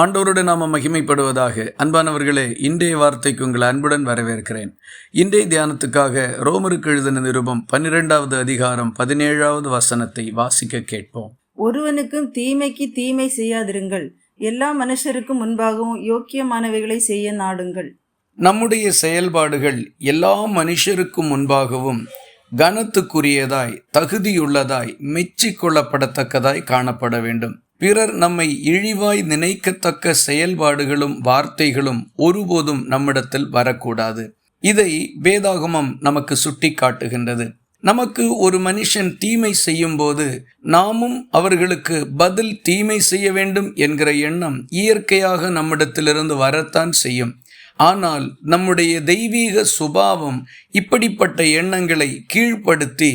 ஆண்டவருடன் நாம மகிமைப்படுவதாக. அன்பானவர்களே இன்றைய வார்த்தைக்கு உங்கள் அன்புடன் வரவேற்கிறேன். இன்றைய தியானத்துக்காக ரோமருக்கு எழுதின நிருபம் பன்னிரெண்டாவது அதிகாரம் பதினேழாவது வசனத்தை வாசிக்க கேட்போம். ஒருவனுக்கும் தீமைக்கு தீமை செய்யாதிருங்கள். எல்லா மனுஷருக்கும் முன்பாகவும் யோக்கியமானவைகளை செய்ய நாடுங்கள். நம்முடைய செயல்பாடுகள் எல்லா மனுஷருக்கும் முன்பாகவும் கனத்துக்குரியதாய் தகுதியுள்ளதாய் மெச்சிக் கொள்ளப்படத்தக்கதாய் காணப்பட வேண்டும். பிறர் நம்மை இழிவாய் நினைக்கத்தக்க செயல்பாடுகளும் வார்த்தைகளும் ஒருபோதும் நம்மிடத்தில் வரக்கூடாது. இதை வேதாகமம் நமக்கு சுட்டி காட்டுகின்றது நமக்கு ஒரு மனுஷன் தீமை செய்யும் போது நாமும் அவர்களுக்கு பதில் தீமை செய்ய வேண்டும் என்கிற எண்ணம் இயற்கையாக நம்மிடத்திலிருந்து வரத்தான் செய்யும். ஆனால் நம்முடைய தெய்வீக சுபாவம் இப்படிப்பட்ட எண்ணங்களை கீழ்ப்படுத்தி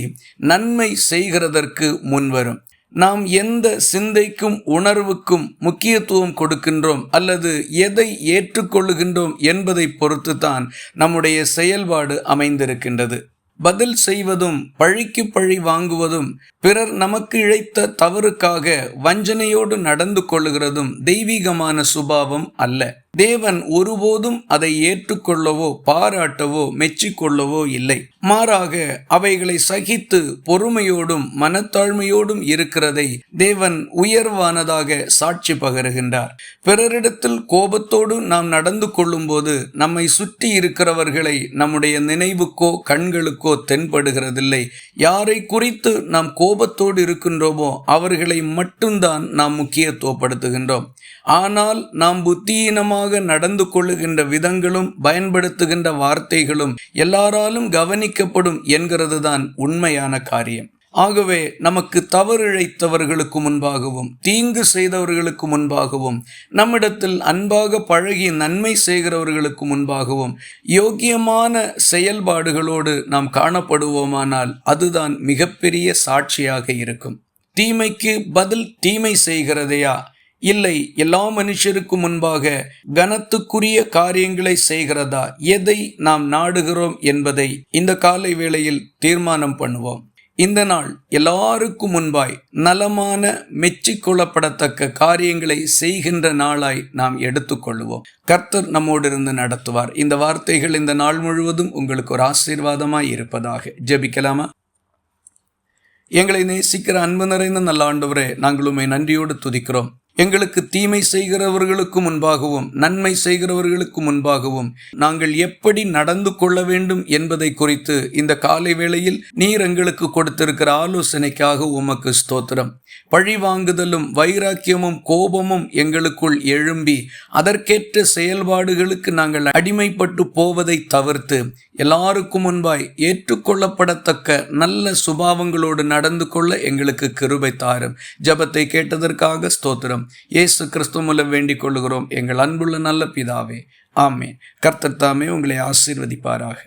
நன்மை செய்கிறதற்கு முன்வரும். நாம் எந்த சிந்தைக்கும் உணர்வுக்கும் முக்கியத்துவம் கொடுக்கின்றோம் அல்லது எதை ஏற்றுக்கொள்ளுகின்றோம் என்பதை பொறுத்துதான் நம்முடைய செயல்பாடு அமைந்திருக்கின்றது. பதில் செய்வதும் பழிக்கு பழி வாங்குவதும் பிறர் நமக்கு இழைத்த தவறுக்காக வஞ்சனையோடு நடந்து கொள்ளுகிறதும் தெய்வீகமான சுபாவம் அல்ல. தேவன் ஒருபோதும் அதை ஏற்றுக்கொள்ளவோ பாராட்டவோ மெச்சிக்கொள்ளவோ இல்லை. மாறாக அவைகளை சகித்து பொறுமையோடும் மனத்தாழ்மையோடும் இருக்கிறதை தேவன் உயர்வானதாக சாட்சி பகருகின்றார். பிறரிடத்தில் கோபத்தோடு நாம் நடந்து கொள்ளும்போது நம்மை சுற்றி இருக்கிறவர்களை நம்முடைய நினைவுக்கோ கண்களுக்கோ தென்படுகிறதில்லை. யாரை குறித்து நாம் கோபத்தோடு இருக்கின்றோமோ அவர்களை மட்டும்தான் நாம் முக்கியத்துவப்படுத்துகின்றோம். ஆனால் நாம் புத்தியீனமாக நடந்து கொள்ளுகின்ற விதங்களும் பயன்படுத்துகின்ற வார்த்தைகளும் எல்லாராலும் கவனிக்கப்படும் என்கிறது தான் உண்மையான காரியம். ஆகவே நமக்கு தவறிழைத்தவர்களுக்கு முன்பாகவும் தீங்கு செய்தவர்களுக்கு முன்பாகவும் நம்மிடத்தில் அன்பாக பழகி நன்மை செய்கிறவர்களுக்கு முன்பாகவும் யோக்கியமான செயல்பாடுகளோடு நாம் காணப்படுவோமானால் அதுதான் மிகப்பெரிய சாட்சியாக இருக்கும். தீமைக்கு பதில் தீமை செய்கிறதையா? இல்லை எல்லா மனுஷருக்கும் முன்பாக கனத்துக்குரிய காரியங்களை செய்கிறதா? எதை நாம் நாடுகிறோம் என்பதை இந்த காலை வேளையில் தீர்மானம் பண்ணுவோம். இந்த நாள் எல்லாருக்கும் முன்பாய் நலமான மெச்சிக்கொள்ளப்படத்தக்க காரியங்களை செய்கின்ற நாளாய் நாம் எடுத்துக்கொள்வோம் கர்த்தர் நம்மோடு இருந்து நடத்துவார். இந்த வார்த்தைகள் இந்த நாள் முழுவதும் உங்களுக்கு ஒரு ஆசீர்வாதமாய் இருப்பதாக. ஜெபிக்கலாமா? எங்களை நேசிக்கிற அன்பு நிறைந்த நல்ல ஆண்டவரே நாங்கள் உண்மை நன்றியோடு துதிக்கிறோம். எங்களுக்கு தீமை செய்கிறவர்களுக்கு முன்பாகவும் நன்மை செய்கிறவர்களுக்கு முன்பாகவும் நாங்கள் எப்படி நடந்து கொள்ள வேண்டும் என்பதை குறித்து இந்த காலை வேளையில் நீர் எங்களுக்கு கொடுத்திருக்கிற ஆலோசனைக்காக உமக்கு ஸ்தோத்திரம். பழி வாங்குதலும் வைராக்கியமும் கோபமும் எங்களுக்குள் எழும்பி அதற்கேற்ற செயல்பாடுகளுக்கு நாங்கள் அடிமைப்பட்டு போவதை தவிர்த்து எல்லாருக்கும் முன்பாய் ஏற்றுக்கொள்ளப்படத்தக்க நல்ல சுபாவங்களோடு நடந்து கொள்ள எங்களுக்கு கிருபை தாரும். ஜபத்தை கேட்டதற்காக ஸ்தோத்திரம். இயேசு கிறிஸ்து மூலம் வேண்டிக் கொள்கிறோம் எங்கள் அன்புள்ள நல்ல பிதாவே ஆமே கர்த்தர் தாமே உங்களை ஆசீர்வதிப்பாராக.